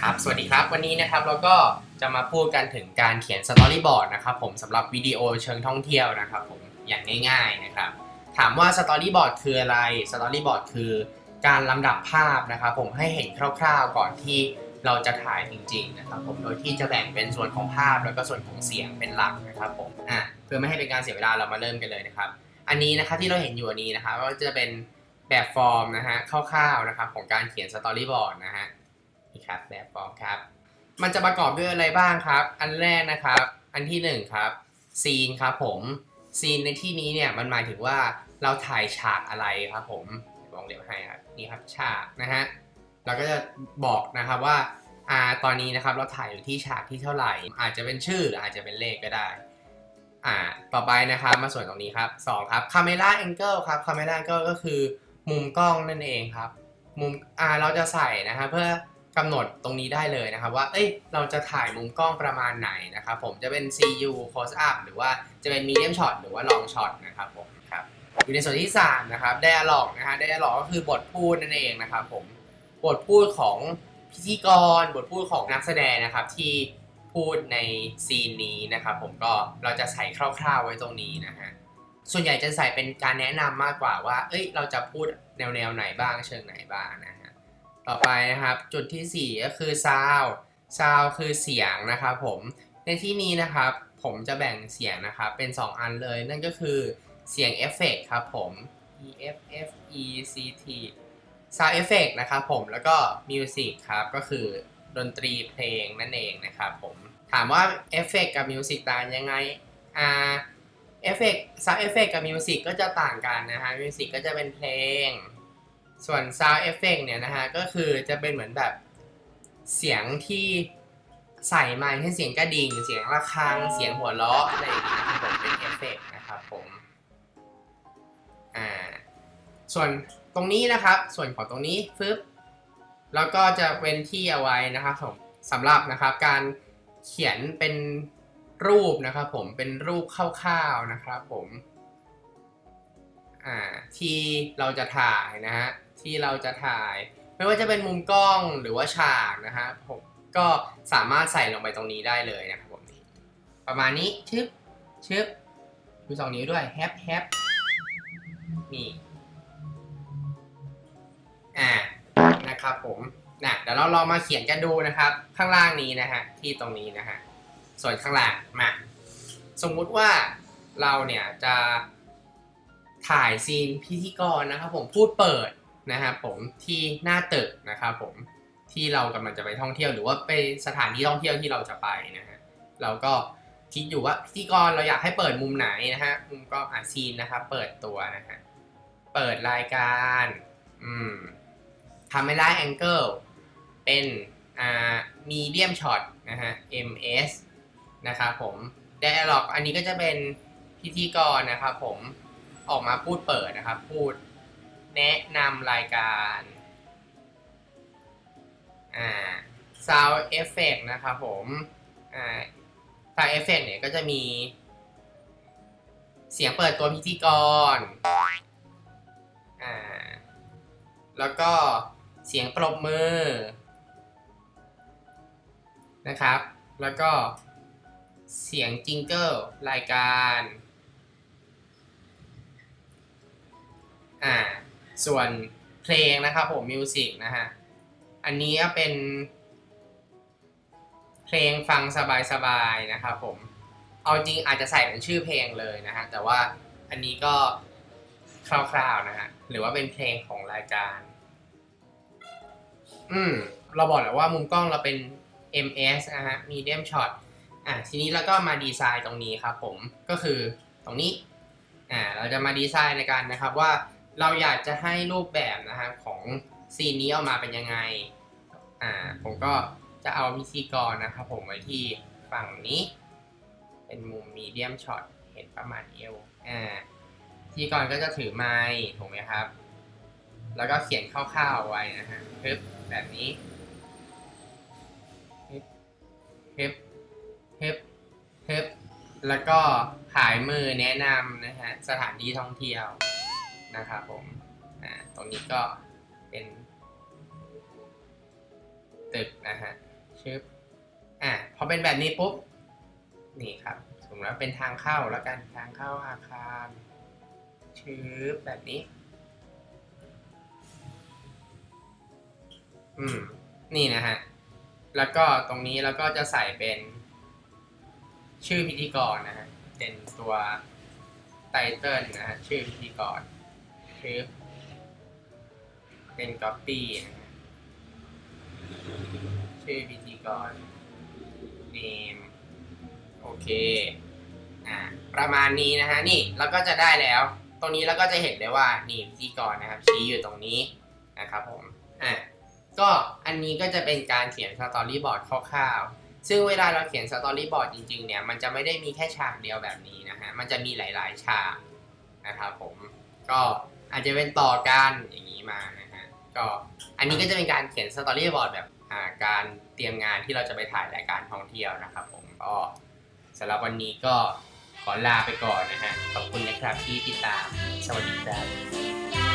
ครับ สวัสดีครับ วันนี้นะครับเราก็จะมาพูดกันถึงการเขียนสตอรี่บอร์ดนะครับผมสำหรับวิดีโอเชิงท่องเที่ยวนะครับผมอย่างง่ายๆนะครับ ถามว่าสตอรี่บอร์ดคืออะไรสตอรี่บอร์ดคือการลำดับภาพนะครับผมให้เห็นคร่าวๆก่อนที่เราจะถ่ายจริงๆนะครับผมโดยที่จะแบ่งเป็นส่วนของภาพแล้วก็ส่วนของเสียงเป็นหลักนะครับผมอะเพื่อไม่ให้เป็นการเสียเวลาเรามาเริ่มกันเลยนะครับ อันนี้นะครับที่เราเห็นอยู่อันนี้นะครับก็จะเป็นแบบฟอร์มนะฮะคร่าวๆนะครับของการเขียนสตอรี่บอร์ดนะฮะ นี่ครับแบบฟอร์มครับ มันจะประกอบด้วยอะไรบ้างครับ อันแรกนะครับ อันที่หนึ่งครับซีนครับผมซีนในที่นี้เนี่ยมันหมายถึงว่าเราถ่ายฉากอะไรครับผมลองเรียกให้ครับนี่ครับฉากนะฮะเราก็จะบอกนะครับว่าอ่าตอนนี้นะครับเราถ่ายอยู่ที่ฉากที่เท่าไหร่ อาจจะเป็นชื่อหรืออาจจะเป็นเลขก็ได้อ่าต่อไปนะครับมาส่วนตรงนี้ครับสองครับ camera angle ครับ camera angle ก็คือมุมกล้องนั่นเองครับ มุมอ่าเราจะใส่นะครับเพื่อ กำหนดตรงนี้ได้เลยนะครับว่า เอ้ย เราจะถ่ายมุมกล้องประมาณไหนนะครับผม จะเป็น CU close up หรือว่าจะเป็น medium shot หรือว่า long shot นะครับผมครับ อยู่ในส่วนที่ 3 นะครับ dialog นะฮะ dialog ก็คือบทพูดนั่นเองนะครับผม บทพูดของพิธีกร บทพูดของนักแสดงนะครับที่พูดในซีนนี้นะครับผมก็เราจะใส่คร่าวๆไว้ตรงนี้นะฮะ ส่วนใหญ่จะใส่เป็นการแนะนำมากกว่าว่า เอ้ย เราจะพูดแนวๆไหนบ้างเชิงไหนบ้างนะฮะ ต่อไปนะครับ จุดทีสี่4 ก็คือ sound sound คือเสียงนะครับผมในที่นี้นะครับ ผมจะแบ่งเสียงนะครับเป็น 2 อันเลย นั่นก็คือเสียงเอฟเฟกต์ครับผม E F F E C T sound effect นะครับผมแล้วก็ music ครับก็คือดนตรีเพลงนั่นเองนะครับผมถามว่าเอฟเฟกต์กับมิวสิกต่างยังไงอ่าเอฟเฟกต์ซาวเอฟเฟกกับมิวสิกก็จะต่างกันนะฮะมิวสิกก็จะเป็นเพลง ส่วนซาวเอฟเฟกต์เนี่ยนะฮะก็คือจะเป็นเหมือนแบบเสียงที่ใส่มาเช่นเสียงกระดิ่ง เสียงระฆัง เสียงหัวเราะอะไรอย่างเงี้ยนะครับผมเป็นเอฟเฟกต์นะครับผมอ่าส่วนตรงนี้นะครับ ส่วนของตรงนี้ฟึบแล้วก็จะเว้นที่เอาไว้นะครับผมสำหรับนะครับการเขียนเป็นรูปนะครับผมเป็นรูปคร่าวๆนะครับผมอ่าที่เราจะถ่ายนะฮะ ที่เราจะถ่าย ไม่ว่าจะเป็นมุมกล้องหรือว่าฉากนะฮะผมก็สามารถใส่ลงไปตรงนี้ได้เลยนะครับผมนี่ประมาณนี้ชึบชึบดูสองนิ้วด้วยแฮปแฮปนี่อ่านะครับผมนะเดี๋ยวเราลองมาเขียนกันดูนะครับ ข้างล่างนี้นะฮะที่ตรงนี้นะฮะส่วนข้างล่างมาสมมุติว่าเราเนี่ยจะถ่ายซีนพิธีกรนะครับผมพูดเปิด นะครับผมที่หน้าตึกนะครับผมที่เรากำลังจะไปท่องเที่ยวหรือว่าไปสถานที่ท่องเที่ยวที่เราจะไปนะฮะเราก็คิดอยู่ว่าพิธีกรเราอยากให้เปิดมุมไหนนะฮะมุมกล้องอะซีนนะครับเปิดตัวนะฮะเปิดรายการอืม camera angle เป็นอ่า medium shot นะฮะ ms นะครับผม dialog อันนี้ก็จะเป็นพิธีกรนะครับผมออกมาพูดเปิดนะครับ พูด แนะนำรายการอ่า sound effect นะครับผมอ่า sound effect เนี่ยก็จะมี เสียงเปิดตัวพิธีกรอ่าแล้วก็เสียงปรบมือนะครับ แล้วก็เสียงจิงเกิลรายการ อ่า ส่วนเพลงนะครับผมมิวสิกนะฮะ อันนี้เป็น เพลงฟังสบายๆนะครับผม เอาจริงอาจจะใส่เป็นชื่อเพลงเลยนะฮะ แต่ว่าอันนี้ก็คร่าวๆนะฮะ หรือว่าเป็นเพลงของรายการ อืม เราบอกแล้วว่ามุมกล้องเราเป็น MS นะฮะ medium shot อะทีนี้เราก็มาดีไซน์ตรงนี้ครับผม ก็คือตรงนี้ อ่า เราจะมาดีไซน์ในการนะครับว่า เราอยากจะให้รูปแบบนะฮะของซีนนี้ออกมาเป็นยังไง อ่า ผมก็จะเอาพิธีกรนะครับผมไว้ที่ฝั่งนี้ เป็นมุม medium shot เห็นประมาณเอว อ่าพิธีกรก็จะถือไมค์ถูกไหมครับ แล้วก็เขียนคร่าวๆไว้นะฮะปึ๊บแบบนี้ปึ๊บปึ๊บปึ๊บปึ๊บแล้วก็ผายมือแนะนำนะฮะสถานที่ท่องเที่ยว นะครับผมอ่าตรงนี้ก็เป็น ตึกนะฮะชึบอะพอเป็นแบบนี้ปุ๊บ นี่ครับสมมติว่าเป็นทางเข้าแล้วกันทางเข้าอาคารชึบแบบนี้ อืม นี่นะฮะ แล้วก็ตรงนี้เราก็จะใส่เป็นชื่อพิธีกรนะฮะ เป็นตัวไตเติลนะฮะ ชื่อพิธีกร ชื่อเป็น copy นะฮะชื่อพิธีกร name โอเค อ่า ประมาณนี้นะฮะ นี่เราก็จะได้แล้ว ตรงนี้เราก็จะเห็นได้ว่านี่พิธีกรนะครับ ชี้อยู่ตรงนี้นะครับผม อ่า ก็อันนี้ก็จะเป็นการเขียนสตอรี่บอร์ดคร่าวๆ ซึ่งเวลาเราเขียนสตอรี่บอร์ดจริงๆ เนี่ย มันจะไม่ได้มีแค่ฉากเดียวแบบนี้นะฮะ มันจะมีหลายๆ ฉากนะครับผม ก็ อาจจะเป็นต่อกันอย่างนี้มานะฮะก็อันนี้ก็จะเป็นการเขียนสตอรี่บอร์ดแบบาการเตรียมงานที่เราจะไปถ่ายรายการท่องเที่ยวนะครับผมก็สำหรับวันนี้ก็ขอลาไปก่อนนะฮะขอบคุณนะครับที่ติดตามสวัสดีครับ